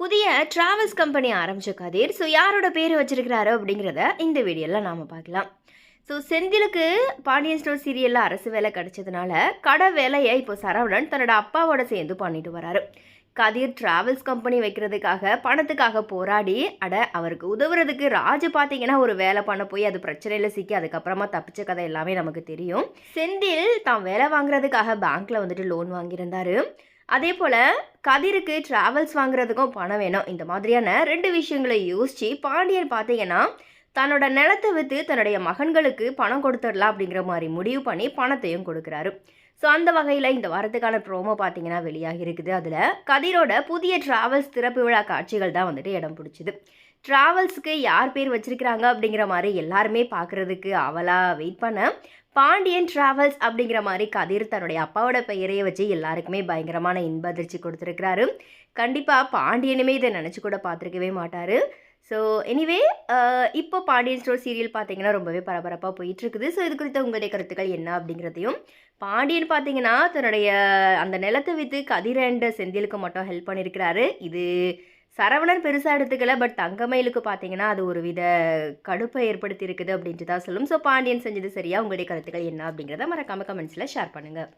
புதிய travels company ஆரம்பிச்ச கதிர். So யாரோட பேர் வச்சிருக்கிறாரு அப்படிங்கிறத இந்த வீடியோவில் நாம் பார்க்கலாம். ஸோ செந்திலுக்கு பாண்டியன் ஸ்டோர் சீரியலில் அரசு வேலை கிடைச்சதுனால கடை வேலையை இப்போ சரவணன் தன்னோட அப்பாவோட சேர்ந்து பண்ணிட்டு வராரு. கதிர் டிராவல்ஸ் கம்பெனி வைக்கிறதுக்காக பணத்துக்காக போராடி அட அவருக்கு உதவுறதுக்கு ராஜு பார்த்தீங்கன்னா ஒரு வேலை பண்ண போய் அது பிரச்சனையில் சிக்கி அதுக்கப்புறமா தப்பிச்ச கதை எல்லாமே நமக்கு தெரியும். செந்தில் தான் வேலை வாங்குறதுக்காக பேங்க்கில் வந்துட்டு லோன் வாங்கியிருந்தாரு. அதே போல் கதிருக்கு ட்ராவல்ஸ் வாங்குறதுக்கும் பணம் வேணும். இந்த மாதிரியான ரெண்டு விஷயங்களை யோசித்து பாண்டியன் பார்த்தீங்கன்னா தன்னோட நிலத்தை விற்று தன்னுடைய மகன்களுக்கு பணம் கொடுத்துடலாம் அப்படிங்கிற மாதிரி முடிவு பண்ணி பணத்தையும் கொடுக்குறாரு. ஸோ அந்த வகையில் இந்த வாரத்துக்கான ப்ரோமோ பார்த்தீங்கன்னா வெளியாகி இருக்குது. அதில் கதிரோட புதிய ட்ராவல்ஸ் திறப்பு விழா காட்சிகள் தான் வந்துட்டு இடம் பிடிச்சிது. ட்ராவல்ஸுக்கு யார் பேர் வச்சுருக்கிறாங்க அப்படிங்கிற மாதிரி எல்லாருமே பார்க்குறதுக்கு அவளாக வெயிட் பண்ண. பாண்டியன் ட்ராவல்ஸ் அப்படிங்கிற மாதிரி கதிர் தன்னுடைய அப்பாவோட பெயரையே வச்சு எல்லாருக்குமே பயங்கரமான இன்ப அதிர்ச்சி கொடுத்துருக்கிறாரு. கண்டிப்பாக பாண்டியனுமே இதை நினச்சி கூட பார்த்துருக்கவே மாட்டார். ஸோ எனிவே இப்போ பாண்டியன் ஸ்டோர் சீரியல் பார்த்தீங்கன்னா ரொம்பவே பரபரப்பாக போயிட்டுருக்குது. ஸோ இது குறித்த உங்களுடைய கருத்துக்கள் என்ன அப்படிங்கிறதையும் பாண்டியன் பார்த்தீங்கன்னா தன்னுடைய அந்த நிலத்தை விற்று கதிர் அண்ட் செந்திலுக்கு மட்டும் ஹெல்ப் பண்ணியிருக்கிறாரு இது சரவணன் பெருசாக எடுத்துக்கல பட் தங்கமயிலுக்கு பார்த்தீங்கன்னா அது ஒரு வித கடுப்பை ஏற்படுத்தி இருக்குது அப்படின்ட்டு தான் சொல்லும். ஸோ பாண்டியன் செஞ்சது சரியா? உங்களுடைய கருத்துக்கள் என்ன அப்படிங்கிறத மறக்காம கமெண்ட்ஸில் ஷேர் பண்ணுங்கள்